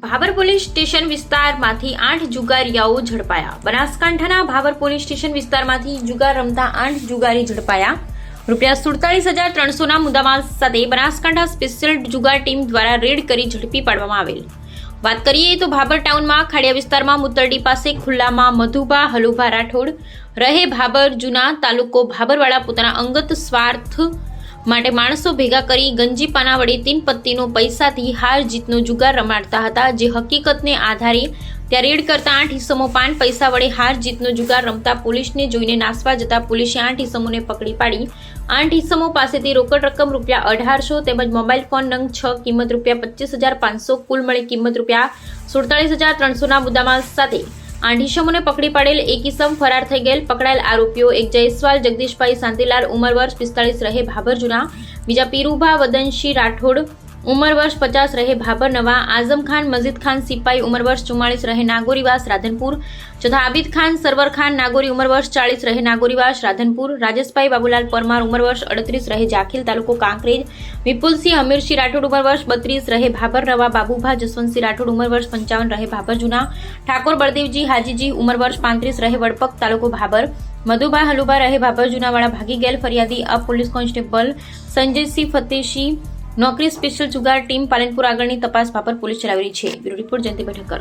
Bhabhar police station વિસ્તારમાંથી આઠ જુગારીયાઓ ઝડપાયા. બનાસકાંઠાના ભાબર પોલીસ સ્ટેશન વિસ્તારમાંથી જુગાર રમતા આઠ જુગારી ઝડપાયા. રૂપિયા સુડતાલીસ હજાર ત્રણસોના મુદ્દામાલ સાથે બનાસકાંઠા સ્પેશિયલ જુગાર ટીમ દ્વારા રેડ કરી ઝડપી પાડવામાં આવેલ. વાત કરીએ તો ભાભર ટાઉનમાં ખાડિયા વિસ્તારમાં મુતરડી પાસે ખુલ્લામાં મધુભા હલુભા રાઠોડ રહે ભાભર જૂના તાલુકો ભાભરવાળા પોતાના અંગત સ્વાર્થ માટે માણસો ભેગા કરી ગંજીપાના વડે તીન પત્તીનો પૈસાથી હાર જીતનો જુગાર રમાડતા હતા, જે હકીકતને આધારે ત્યાં રેડ કરતા આઠ ઇસમો પાન પૈસા વડે હાર જીતનો જુગાર રમતા પોલીસને જોઈને નાસવા જતા પોલીસે આઠ ઇસમોને પકડી પાડી. આઠ ઇસમો પાસેથી રોકડ રકમ રૂપિયા અઢારસો તેમજ મોબાઈલ ફોન નંગ છ કિંમત રૂપિયા પચીસ હજાર પાંચસો કુલ મળી કિંમત રૂપિયા સુડતાલીસ હજાર ત્રણસોના મુદ્દામાલ સાથે આઠ ઇસમોને પકડી પાડેલ એક ઇસમ ફરાર થઈ ગયેલ. પકડાયેલ આરોપીઓ એક જયસ્વાલ, જગદીશભાઈ શાંતિલાલ ઉંમર વર્ષ પિસ્તાળીસ રહે ભાભર જૂના બીજા પીરુભા, વદનશી રાઠોડ ઉંમર વર્ષ પચાસ રહે ભાભર નવા. આઝમ ખાન, મજીદ ખાન, સિપાઈ ઉંમર વર્ષ ચુમ્માળીસ રહે નાગોરીવાસ રાધનપુર. તથા આબિદ ખાન, સરવર ખાન, નાગોરી ઉંમર વર્ષ ચાળીસ રહે નાગોરીવાસ રાધનપુર. રાજેશભાઈ બાબુલાલ પરમાર ઉંમર વર્ષ અડત્રીસ રહે જાખીલ તાલુકો કાંકરેજ. વિપુલસિંહ હમીરસિંહ રાઠોડ ઉંમર વર્ષ બત્રીસ રહે ભાભર નવા. બાબુભા જસવંતસિંહ રાઠોડ ઉંમર વર્ષ પંચાવન રહે ભાભર જૂના. ઠાકોર બળદેવજી હાજીજી ઉંમર વર્ષ પાંત્રીસ રહે વડપક તાલુકો ભાભર. મધુભા હલુભા રહે ભાભર જૂનાવાળા. ભાગી ગયેલ ફરિયાદી અપ પોલીસ કોન્સ્ટેબલ સંજયસિંહ ફતેશી. નોકરી સ્પેશિયલ જુગાર ટીમ પાલનપુર આગળની તપાસ ભાભર પોલીસ ચલાવી છે. બ્યુરો રિપોર્ટ જયંતિ બેઠકર